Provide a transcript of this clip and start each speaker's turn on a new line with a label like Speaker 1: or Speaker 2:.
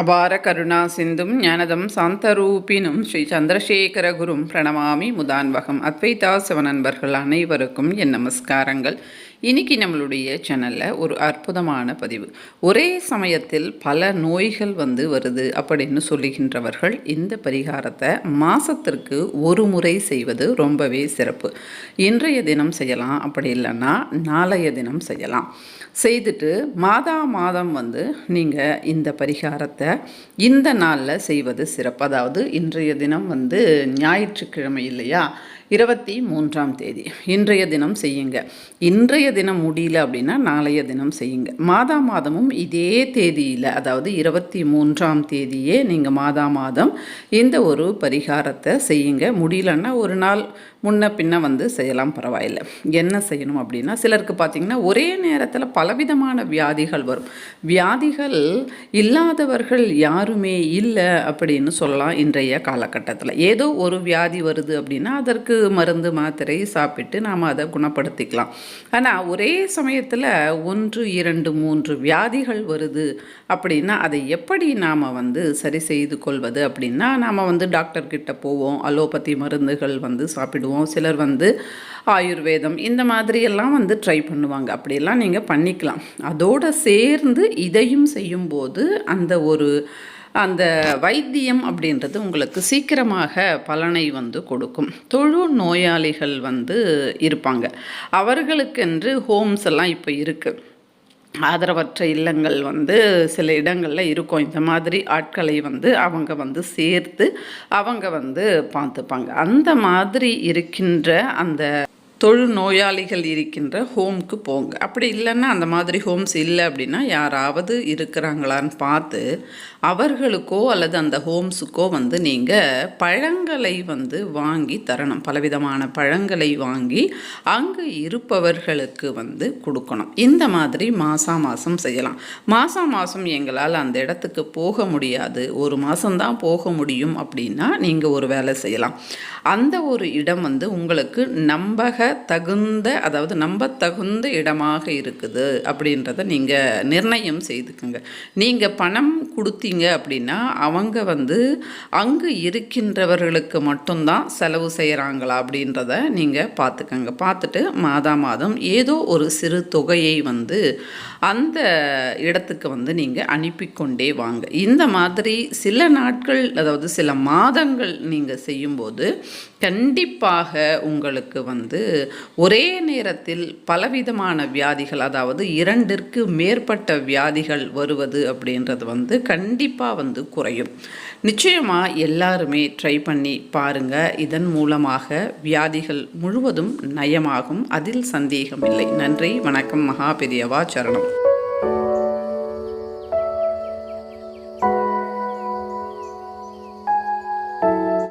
Speaker 1: அபார கருணா சிந்தும் ஞானதம் சாந்தரூபினும் ஸ்ரீ சந்திரசேகர குரும் பிரணமாமி முதான்வகம். அத்வைதா சிவநண்பர்கள் அனைவருக்கும் என் நமஸ்காரங்கள். இன்னைக்கு நம்மளுடைய சேனலில் ஒரு அற்புதமான பதிவு. ஒரே சமயத்தில் பல நோய்கள் வந்து வருது அப்படின்னு சொல்லுகின்றவர்கள் இந்த பரிகாரத்தை மாதத்திற்கு ஒரு முறை செய்வது ரொம்பவே சிறப்பு. இன்றைய தினம் செய்யலாம். அப்படி இல்லைன்னா நாளைய தினம் செய்யலாம். செய்துட்டு மாதா மாதம் வந்து நீங்கள் இந்த பரிகாரத்தை இந்த நாளில் செய்வது சிறப்பு. அதாவது இன்றைய தினம் வந்து ஞாயிற்றுக்கிழமை இல்லையா? இருபத்தி மூன்றாம் தேதி. இன்றைய தினம் செய்யுங்க. இன்றைய தினம் முடியல அப்படின்னா நாளைய தினம் செய்யுங்க. மாதா மாதமும் இதே தேதியில் அதாவது இருபத்தி மூன்றாம் தேதியே நீங்கள் மாதா மாதம் இந்த ஒரு பரிகாரத்தை செய்யுங்க. முடியலன்னா ஒரு நாள் முன்ன பின்ன வந்து செய்யலாம் பரவாயில்லை. என்ன செய்யணும் அப்படின்னா சிலருக்கு பார்த்திங்கன்னா ஒரே நேரத்தில் பலவிதமான வியாதிகள் வரும். வியாதிகள் இல்லாதவர்கள் யாருமே இல்லை அப்படின்னு சொல்லலாம் இன்றைய காலகட்டத்தில். ஏதோ ஒரு வியாதி வருது அப்படின்னா அதற்கு மருந்து மாத்திரை சாப்பிட்டு நாம் அதை குணப்படுத்திக்கலாம். ஆனால் ஒரே சமயத்தில் ஒன்று இரண்டு மூன்று வியாதிகள் வருது அப்படின்னா அதை எப்படி நாம் வந்து சரி செய்து கொள்வது அப்படின்னா நாம் வந்து டாக்டர்கிட்ட போவோம் அலோபதி மருந்துகள் வந்து சாப்பிடுவோம். சிலர் வந்து ஆயுர்வேதம் இந்த மாதிரியெல்லாம் வந்து ட்ரை பண்ணுவாங்க. அப்படியெல்லாம் நீங்கள் பண்ணிக்கலாம். அதோடு சேர்ந்து இதையும் செய்யும்போது அந்த ஒரு அந்த வைத்தியம் அப்படின்றது உங்களுக்கு சீக்கிரமாக பலனை வந்து கொடுக்கும். தொழு நோயாளிகள் வந்து இருப்பாங்க. அவர்களுக்கென்று ஹோம்ஸ் எல்லாம் இப்போ இருக்குது ஆதரவற்ற இல்லங்கள் வந்து சில இடங்களில் இருக்கும். இந்த மாதிரி ஆட்களை வந்து அவங்க வந்து சேர்த்து அவங்க வந்து பார்த்துப்பாங்க. அந்த மாதிரி இருக்கின்ற அந்த தொழு நோயாளிகள் இருக்கின்ற ஹோம்க்கு போங்க. அப்படி இல்லைன்னா அந்த மாதிரி ஹோம்ஸ் இல்லை அப்படின்னா யாராவது இருக்கிறாங்களான்னு பார்த்து அவர்களுக்கோ அல்லது அந்த ஹோம்ஸுக்கோ வந்து நீங்கள் பழங்களை வந்து வாங்கி தரணும். பலவிதமான பழங்களை வாங்கி அங்கு இருப்பவர்களுக்கு வந்து கொடுக்கணும். இந்த மாதிரி மாதம் மாதம் செய்யலாம். மாதம் மாதம் எங்களால் அந்த இடத்துக்கு போக முடியாது. ஒரு மாதம்தான் போக முடியும் அப்படின்னா நீங்கள் ஒரு வேலை செய்யலாம். அந்த ஒரு இடம் வந்து உங்களுக்கு நம்பக தகுந்த அதாவது நம்ப தகுந்த இடமாக இருக்குது அப்படின்றத நீங்கள் நிர்ணயம் செய்துக்குங்க. நீங்கள் பணம் கொடுத்தீங்க அப்படின்னா அவங்க வந்து அங்கு இருக்கின்றவர்களுக்கு மட்டும்தான் செலவு செய்கிறாங்களா அப்படின்றத நீங்கள் பார்த்துக்கங்க. பார்த்துட்டு மாதா மாதம் ஏதோ ஒரு சிறு தொகையை வந்து அந்த இடத்துக்கு வந்து நீங்கள் அனுப்பிக்கொண்டே வாங்க. இந்த மாதிரி சில நாட்கள் அதாவது சில மாதங்கள் நீங்கள் செய்யும்போது கண்டிப்பாக உங்களுக்கு வந்து ஒரே நேரத்தில் பலவிதமான வியாதிகள் அதாவது இரண்டிற்கு மேற்பட்ட வியாதிகள் வருவது அப்படின்றது வந்து கண்டிப்பாக வந்து குறையும். நிச்சயமாக எல்லாருமே ட்ரை பண்ணி பாருங்கள் இதன் மூலமாக வியாதிகள் முழுவதும் நயமாகும். அதில் சந்தேகம் இல்லை நன்றி. வணக்கம். மகா பெரியவா சரணம்.